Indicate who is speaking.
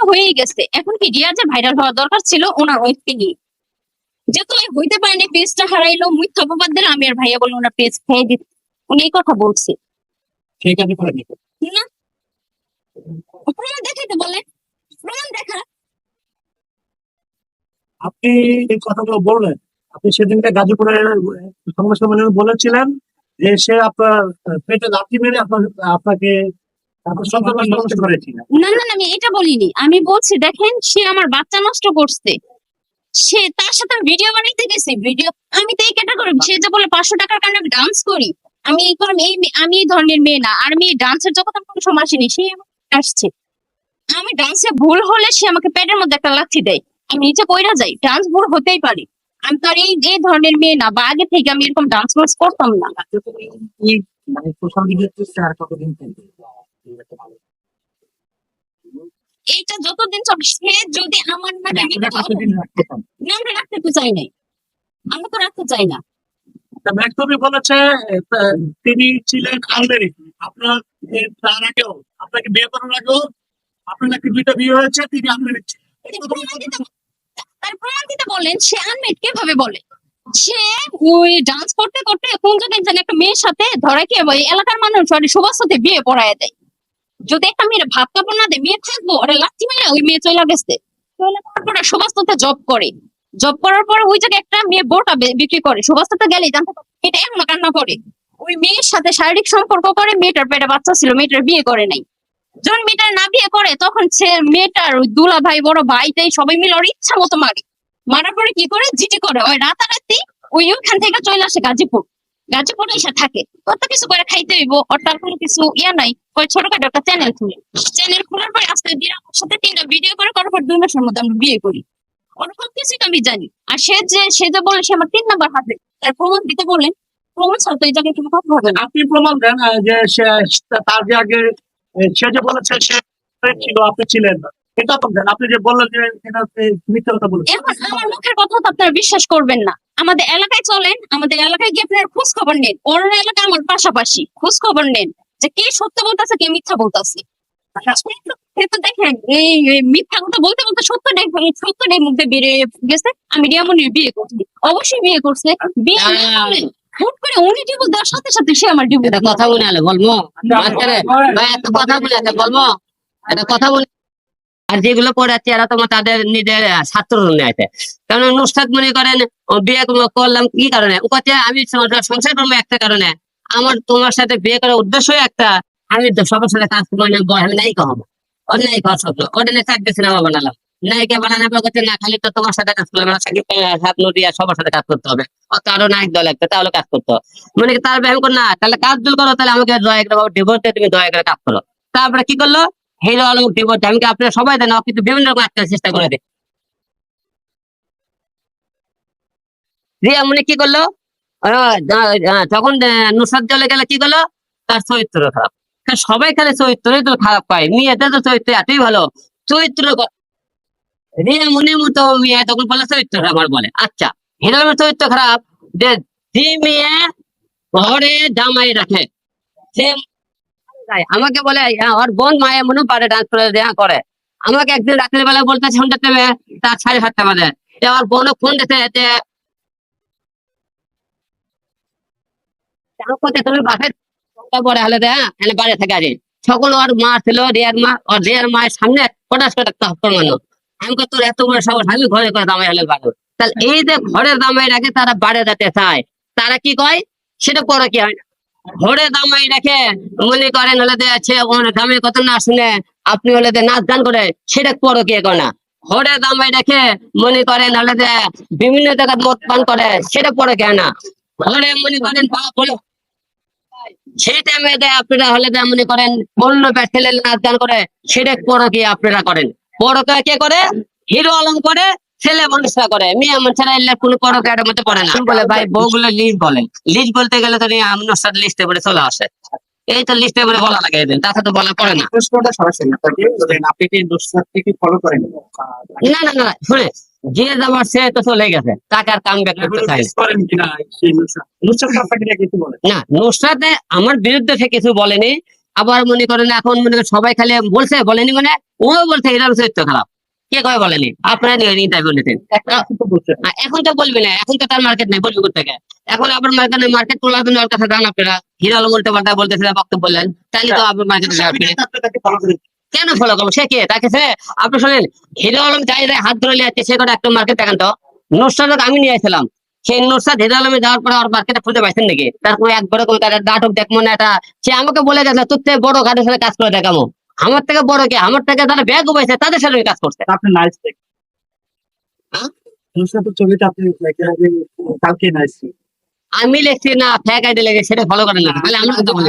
Speaker 1: তো হয়েই গেছে। এখন কি রিয়া যে ভাইরাল হওয়ার দরকার ছিল ওনার ওয়াইফকে নিয়ে যেহেতু হইতে পারেনি পেজটা হারাইলো মিথ্যা অপবাদ দিলে আমি আর ভাইয়া বলে ওনার পেজ খেয়ে দিত। উনি এই কথা বলছে। না। প্রমাণ দেখাইতে বলেন। প্রমাণ দেখা।
Speaker 2: আপনি এই কথাগুলো বললেন। আপনি সেদিনকে গাজীপুরে সংবাদ সম্মেলনে বলেছিলেন যে সে আপনার পেটে লাথি মেরে আপনার আপনাকে
Speaker 1: না। না আমি এটা বলিনি। আমি বলছি দেখেন সে আমার বাচ্চা নষ্ট করছে। সে তার সাথে ভিডিও বানাইতে গেছে। ভিডিও আমি তো এই ক্যাটাগরি সে যে বলে পাঁচশো টাকার কারণে আমি ডান্স করি আমি এই কারণে এই আমি এই ধরনের মেয়ে না। আর আমি ডান্সের আমি কোনো সময় আসিনি সে আসছে। আমি ডান্সে ভুল হলে সে আমাকে পেটের মধ্যে একটা লাথি দেয়। আমি নিচে কইরা যাই ডান্স ভুল হতেই পারি। আমি তো আর এই এই ধরনের মেয়ে না বা আগে থেকে আমি এরকম ডান্স করতাম না।
Speaker 2: মানে সোশ্যাল মিডিয়াতে শেয়ার কতদিন
Speaker 1: এইটা যতদিন সে যদি আমার নামে মিথ্যা
Speaker 2: রাখতে
Speaker 1: তো চাই নাই। আমরা তো রাখতে চাই না।
Speaker 2: ম্যাকটবি বলেছে তিনি ছিলেন আলমেরিক আপনার তার আগেও আপনাকে বিয়ে করার আগেও আপনার নাকি দুইটা বিয়ে হয়েছে তিনি
Speaker 1: তার প্রমাণ দিতে বলেন সে আনমেট কীভাবে বলে। সে ওই ডান্স করতে করতে কোন জায়গায় জানি একটা মেয়ের সাথে ধরা কি এলাকার মানুষ ওর সবার বিয়ে পড়ায় দেয়। যদি একটা মেয়ের ভাত কাপড় না দেয়, মেয়ে থাকব লাচ্ছি মেয়ে ওই মেয়ে চলে গেছে। চলে যাওয়ার পরে জব করে। জব করার পরে ওই জায়গায় একটা মেয়ে বোটা বিক্রি করে। সুবাস্ততে গেলে জানতে এটা এখনও কান্না করে। ওই মেয়ের সাথে শারীরিক সম্পর্ক করে, মেয়েটার পেটে বাচ্চা ছিল, মেয়েটার বিয়ে করে নাই। যখন মেয়েটার না বিয়ে করে, তখন সে মেয়েটার ওই দুলা ভাই বড় ভাই, তাই সবাই মিলে ওর ইচ্ছা মতো মারে। মারার পরে কি করে? জিটি করে। ওই রাতারাতি ওই ওখান থেকে চলে আসে গাজীপুর। গাজীপুরে এসে থাকে। কত কিছু করে খাইতে হইব অর্থাৎ কোনো কিছু ইয়া নাই ওই ছোটখাটো একটা চ্যানেল খুলে। চ্যানেল খোলার পরে আজকে দিয়ে আমার সাথে তিনটা ভিডিও করে করার পর দুই মাসের মধ্যে আমরা বিয়ে করি। ওর সব কিছুই তো আমি জানি। আর সে যে সে যে বলে সে আমার তিন নাম্বার হাতে। তার প্রমাণ দিতে বললেন প্রমাণ ছাড়া তো এই জায়গায় কোনো কথা হবে না।
Speaker 2: আপনি প্রমাণ দেন যে সে তার যে আগে সে যে বলেছে সে ছিল আপনি ছিলেন না। এটা আপনি যে বললেন যে মিথ্যা কথা
Speaker 1: এখন আমার মুখের কথা তো আপনারা বিশ্বাস করবেন না। আমাদের এলাকায় চলেন আমাদের এলাকায় গিয়ে আপনার খোঁজ খবর নেন। ওর এলাকা আমার পাশাপাশি খোঁজ খবর নেন যে কে সত্য বলতেছে কে মিথ্যা বলতেছে। কিন্তু দেখেন এই এই মিথ্যা কথা বলতে বলতে সত্য সত্য মুখে বেরিয়ে গেছে। আমি রিয়ামনির বিয়ে করছি অবশ্যই বিয়ে করছে। বিয়ে হুট করে উনি ডিভোর্স দেওয়ার সাথে সাথে সে আমার ডিভোর্স
Speaker 3: কথা বলে আলে বলব। কথা বলে বলব। এটা কথা বলে আর যেগুলো পড়াচ্ছে এরা তোমার তাদের নিজের ছাত্র নিয়ে কারণ নুসরাত মনে করেন বিয়ে করলাম কি কারণে? ও কাছে আমি সংসার করব একটা কারণে। আমার, তোমার সাথে বিয়ে করার উদ্দেশ্যই একটা। আমি সবার সাথে কাজ করব, আমি নায়িকা হব। ওর নায়িকা স্বপ্ন। ওটা নিয়ে চারটে সিনেমা বানালাম। নায়িকা না, খালি তো তোমার সাথে কাজ করলাম। সবার সাথে কাজ করতে হবে। কারও নায়ক দল একটা তাহলে কাজ করতে হবে। মানে তার ব্যায়াম না, তাহলে কাজ দূর করো, তাহলে আমাকে দয়া করে ডিভোর্স তুমি দয়া করে কাজ করো। তারপরে কি করল? হিরো আলম ডিভোর্স আমি আপনারা সবাই দেন কিন্তু বিভিন্ন রকম আটকার চেষ্টা করে দেয় রিয়া, মনে কি করল? যখন নুসরাত চলে গেলে, কি করল? তার চরিত্র খারাপ। সবাই খালি চরিত্রই তো খারাপ পায়। মেয়েদের তো চরিত্র এতই ভালো। চরিত্র রিয়া, মনে মতো মেয়ে, তখন বলে চরিত্র আমার বলে। আচ্ছা হিরোইনের চরিত্র খারাপ। যে মেয়ে ঘরে জামাই রাখে, সে যায়। আমাকে বলে "হ্যাঁ, ওর বোন মায়ের মনে পারে ডান্স করে দেয়া করে। আমাকে একদিন রাত্রে বেলা বলতে সন্ধ্যাতে তার সাড়ে সাতটা বাজে আমার বোনও ফোন দিতে তুমি হলে এনে সকল ওর মা ছিল রিয়ার মা ওর রিয়ার মায়ের সামনে পটাশ করে আমি কত এত বড় আমি ঘরে করে দামাই হলে বাড়ো তাহলে এই যে ঘরের দামাই রাখে তারা বাড়ে যেতে চায় তারা কি কয়? সেটা পরে কি হয় না। ঘরে দামাই রাখে মনে করেন হলে আছে দামে কত না শুনে আপনি হলে নাচ গান করে, সেটা পরে কি করে না? ঘরে দামাই রাখে মনে করেন হলে বিভিন্ন জায়গায় মদ পান করে, সেটা পরে কে না? ঘরে মনে করেন, বাপ সেই আপনারা হলে মনে করেন, বন্য ছেলে নাচ গান করে, সেটা পরে কি আপনারা করেন। পরকে কে করে? হিরো আলম করে ছেলে মানুষরা করে মেয়ে মানুষরা এলে কোনো পরকের মধ্যে পড়ে না। বলে ভাই বউগুলো লিজ বলে। লিজ বলতে গেলে তো আমার সাথে লিস্টে বলে চলে আসে। এই তো লিস্টে বলে বলা লাগে এদের তাতে তো বলা পড়ে না।
Speaker 2: সরাসরি আপনাকে যে আপনি কি নুসরাতকে কি ফলো করেন?
Speaker 3: না না না শুনে যে যাবার সে তো চলে গেছে টাকার কাম ব্যাক করতে চাই না।
Speaker 2: নুসরাত?
Speaker 3: আমার বিরুদ্ধে সে কিছু বলেনি। আবার মনে করেন এখন মনে করেন সবাই খালি বলছে বলেনি মানে ও বলছে এরকম চরিত্র খারাপ কে কয় বলেনি? আপনারা
Speaker 2: বলছেন।
Speaker 3: এখন তো বলবি না এখন তো তার মার্কেট নেই বলবি থেকে এখন আপনার মার্কেট মার্কেট তোলার জন্য ওর কথা জান আপনারা। হিরো আলম উল্টো পাল্টা বলতেছে বক্তব্য বললেন তাহলে তো আপনার মার্কেটে
Speaker 2: ফলো
Speaker 3: কেন ফলো করব? সে কে? তাকে সে? আপনি শোনেন হিরো আলম যাই হাত ধরে লিয়ে সে কটা একটা মার্কেট দেখেন তো। আমি নিয়ে আসছিলাম। সেই নুসরাত হিরো আলমে যাওয়ার পরে মার্কেটে খুঁজে পাইছেন নাকি? তার কোনো একবারে কোনো তার নাটক দেখব না এটা সে আমাকে বলে গেছে তোর বড় গাড়ির সাথে কাজ করে দেখাবো। আমার থেকে বড় কে? আমার থেকে যারা ব্যাগ পাইছে তাদের সাথে কাজ করছে।
Speaker 2: আপনি নাইস
Speaker 3: হ্যাঁ?
Speaker 2: তো ছবিটা আপনি কালকে নাইস
Speaker 3: আমি লিখছি না ফ্যাক আইডি লেগে সেটা ফলো করেন না। তাহলে আমরা বলি